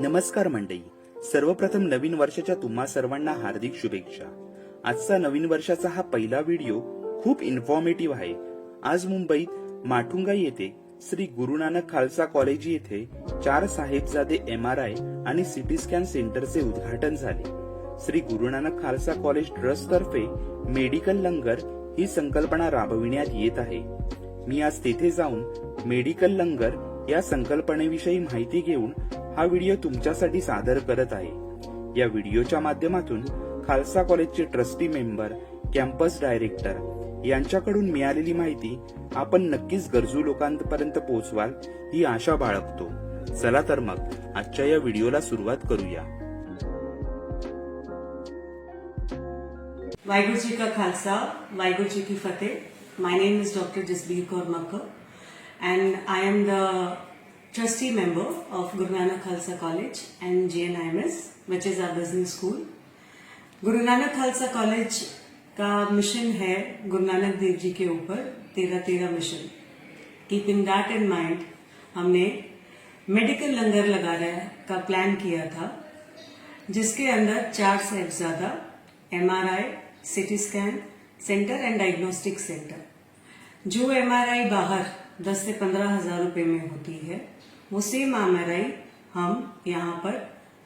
नमस्कार मंडळी. सर्वप्रथम नवीन वर्षाच्या तुम्हा सर्वांना हार्दिक शुभेच्छा. आजचा नवीन वर्षाचा हा पहिला व्हिडिओ खूप इन्फॉर्मेटिव्ह आहे. आज मुंबईत माठुंगा येथे श्री गुरुनानक खालसा कॉलेज येथे Char Sahebzade M R I आणि सिटी स्कॅन सेंटरचे उद्घाटन झाले. श्री गुरुनानक खालसा कॉलेज ट्रस्ट तर्फे मेडिकल लंगर ही संकल्पना राबविण्यात येत आहे. मी आज तेथे जाऊन मेडिकल लंगर या संकल्पनेविषयी माहिती घेऊन हा व्हिडिओ तुमच्यासाठी सादर करत आहे. या व्हिडिओच्या माध्यमातून खालसा कॉलेजचे ट्रस्टी मेंबर कॅम्पस डायरेक्टर यांच्याकडून मिळालेली माहिती आपण नक्कीच गरजू लोकांपर्यंत पोहोचवाल ही आशा बाळगतो. चला तर मग आजच्या या व्हिडिओला सुरुवात करूया. वाहिगुरु जी का खालसा वाहिगुरु जी की Fateh. My name is doctor Jasbir Kaur Makkar and I am the trustee member of Guru Nanak Khalsa College and GNIMS, which is our business school. Guru Nanak Khalsa college का मिशन है गुरु नानक देव जी के ऊपर तेरह तेरह mission keeping that in mind हमने medical langar लगाने का plan किया था जिसके अंदर Char Sahibzada MRI CT scan centre and diagnostic centre जो एमआरआई बाहर 10 से पंद्रह हज़ार रुपए में होती है। वो सेम एमआरआई हम यहाँ पर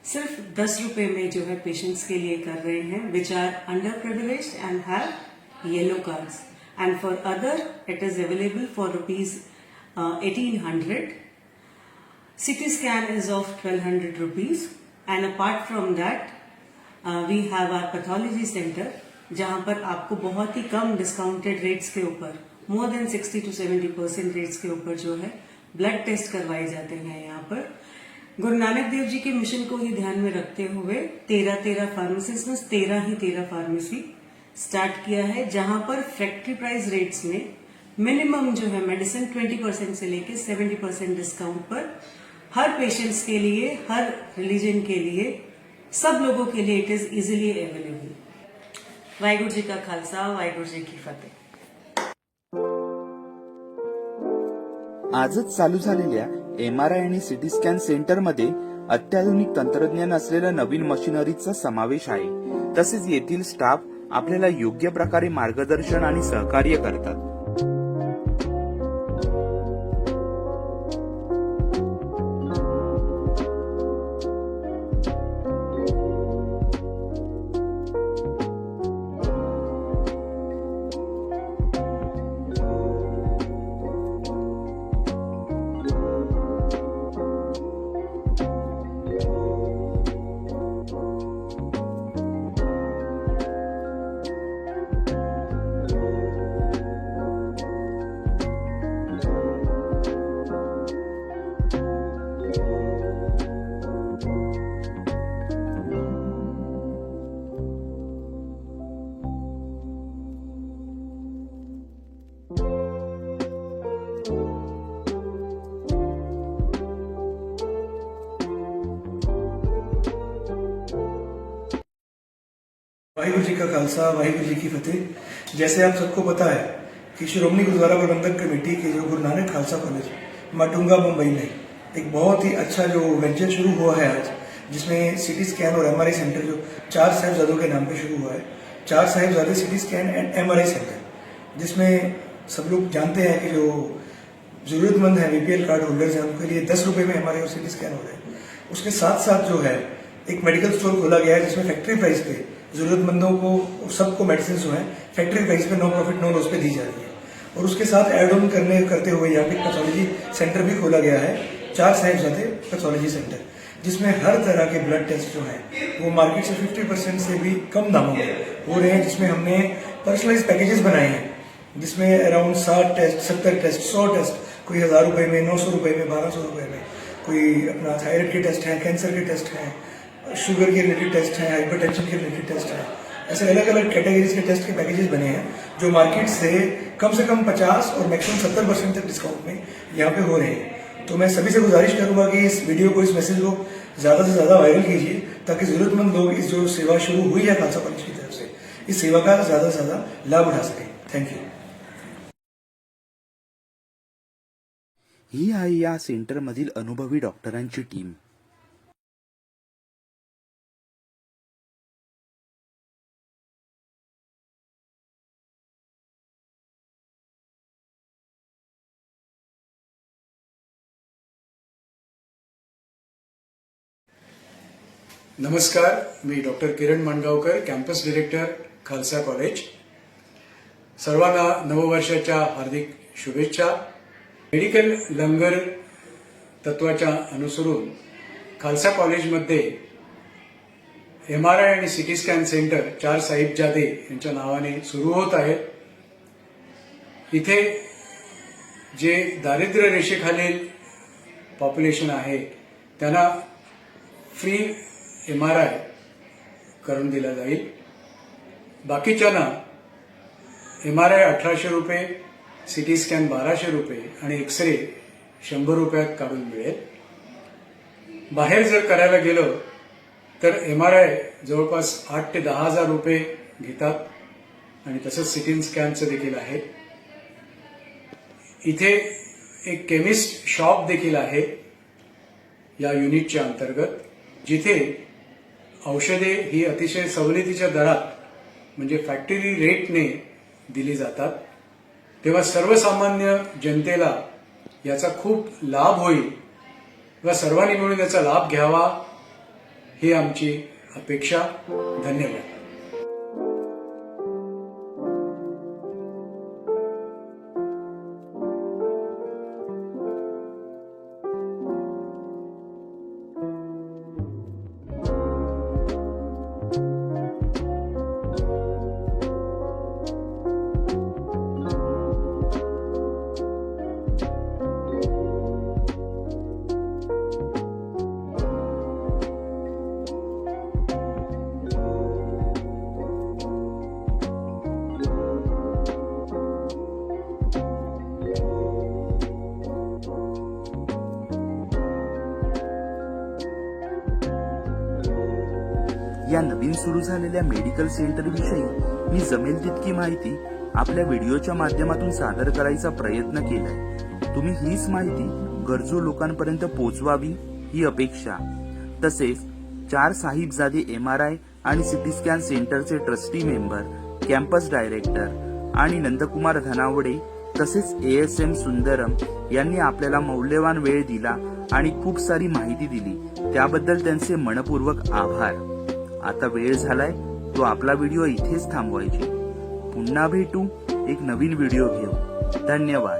सिर्फ़ दस रुपए में जो है पेशेंट्स के लिए कर रहे हैं which are under privilege and have yellow cards and for other it is available for rupees eighteen hundred CT scan is of 1200 rupees. And apart from that uh, we have our pathology center जहाँ पर आपको बहुत ही कम discounted rates के ऊपर more than 60 to 70 percent rates के ऊपर जो है blood taste करवाए जाते हैं यहाँ पर। गुरु नानक देव जी के मिशन को ही ध्यान में रखते हुए तेरह तेरह फार्मेसी में तेरह ही तेरह फार्मेसी स्टार्ट किया है, जहाँ पर फैक्ट्री प्राइस रेट्स में मिनिमम जो है मेडिसिन 20 परसेंट से लेके 70 परसेंट डिस्काउंट पर हर पेशेंट्स के लिए, हर रिलीजन के लिए, सब लोगों के लिए it is easily available Waheguru ji का खालसा, वाहिगुरु जी की फतेह। आजच चालू झालेल्या एम आर आय आणि सिटी स्कॅन सेंटरमध्ये अत्याधुनिक तंत्रज्ञान असलेल्या नवीन मशिनरीचा समावेश आहे. तसेच येथील स्टाफ आपल्याला योग्य प्रकारे मार्गदर्शन आणि सहकार्य करतात. वाहिगुरु जी का खालसा, वाहिगुरु जी की फतेह। जैसे आप सबको पता है कि श्रोमणी गुरुद्वारा प्रबंधक कमेटी के जो गुरु नानक खालसा कॉलेज माटुंगा, मुंबई में एक बहुत ही अच्छा जो वेंचर शुरू हुआ है आज, जिसमें सिटी स्कैन और एमआरआई सेंटर जो चार साहिबजादों के नाम पे शुरू हुआ है। Char Sahibzade CT scan and MRI centre जिसमें सब लोग जानते हैं कि जो जरूरतमंद है बीपीएल कार्ड होल्डर्स हैं, उनके लिए दस रुपए में एमआरआई और सिटी स्कैन हो रहे हैं। उसके साथ साथ जो है, एक मेडिकल स्टोर खोला गया है, जिसमें फैक्ट्री प्राइस पे जरूरतमंदों को, सबको मेडिसिन जो है फैक्ट्री प्राइस पे नो प्रॉफिट नो लॉस पे दी जा रही है। और उसके साथ एड ऑन करने, करते हुए यहाँ पे पैथोलॉजी सेंटर भी खोला गया है। चार साहिबजादे पैथोलॉजी सेंटर जिसमें हर तरह के ब्लड टेस्ट जो है, वो मार्केट से 50 परसेंट से भी कम दामों में हो रहे हैं, जिसमें हमने पर्सनलाइज पैकेजेस बनाए हैं। जिसमें अराउंड साठ टेस्ट सत्तर टेस्ट सौ टेस्ट कोई हज़ार रुपये में, नौ सौ रुपये में, बारह सौ रुपये में, कोई अपना थायराइड के टेस्ट हैं कैंसर के टेस्ट हैं शुगर के रिलेटेड टेस्ट हैं हाइपरटेंशन के रिलेटेड टेस्ट हैं। ऐसे अलग अलग कैटेगरीज के टेस्ट के पैकेजेस बने हैं, जो मार्केट से कम से कम 50 और मैक्सिमम 70 परसेंट तक डिस्काउंट में यहाँ पे हो रहे हैं। तो मैं सभी से गुजारिश करूँगा कि इस वीडियो को, इस मैसेज को ज़्यादा से ज़्यादा वायरल कीजिए, ताकि ज़रूरतमंद लोग इस जो सेवा शुरू हुई है खालसा कॉलेज की तरफ़ से, इस सेवा का ज़्यादा से ज़्यादा लाभ उठा सकें। थैंक यू ही आहे या सेंटरमधील अनुभवी डॉक्टरांची टीम नमस्कार मी doctor Kiran Mangaonkar campus director Khalsa college. सर्वांना नववर्षाच्या हार्दिक शुभेच्छा. मेडिकल लंगर तत्वाच्या अनुसरून खालसा कॉलेजमध्ये एम आर आय आणि CT scan centre Char Sahibzade यांच्या नावाने सुरू होत आहे इथे जे दारिद्र्य रेषेखालील पॉप्युलेशन आहे त्यांना फ्री एम आर आय करून दिला जाईल. बाकीच्यांना एम आर आय अठराशे रुपये सी टी स्कॅन बाराशे रुपये आणि एक्सरे शंभर रुपयात काढून मिळेल. बाहेर जर करायला गेलं तर एम आर आय जवळपास आठ ते दहा हजार रुपये घेतात आणि तसंच सिटी स्कॅनचं देखील आहे. इथे एक केमिस्ट शॉप देखील आहे या युनिटच्या अंतर्गत जिथे औषधे ही अतिशय सवलतीच्या दरात म्हणजे फॅक्टरी रेटने दिली जातात. तेव्हा सर्वसामान्य जनतेला याचा खूप लाभ होईल व सर्वांनी मिळून याचा लाभ घ्यावा ही आमची अपेक्षा. धन्यवाद. या नवीन सुरू झालेल्या मेडिकल सेंटर विषयी मी जमेल तितकी माहिती आपल्या व्हिडिओच्या माध्यमातून सादर करायचा प्रयत्न केलाय. तुम्ही हीच माहिती गरजू लोकांपर्यंत पोहोचवावी ही अपेक्षा. तसेच Char Sahibzade M R I आणि सिटी स्कॅन सेंटरचे ट्रस्टी मेंबर कॅम्पस डायरेक्टर आणि नंदकुमार धनावडे तसेच ए एस एम सुंदरम यांनी आपल्याला मौल्यवान वेळ दिला आणि खूप सारी माहिती दिली. त्याबद्दल त्यांचे मनपूर्वक आभार. आता वेळ झालाय तो आपला व्हिडिओ इथेच थांबवायची. पुन्हा भेटू एक नवीन व्हिडिओ घेऊ धन्यवाद.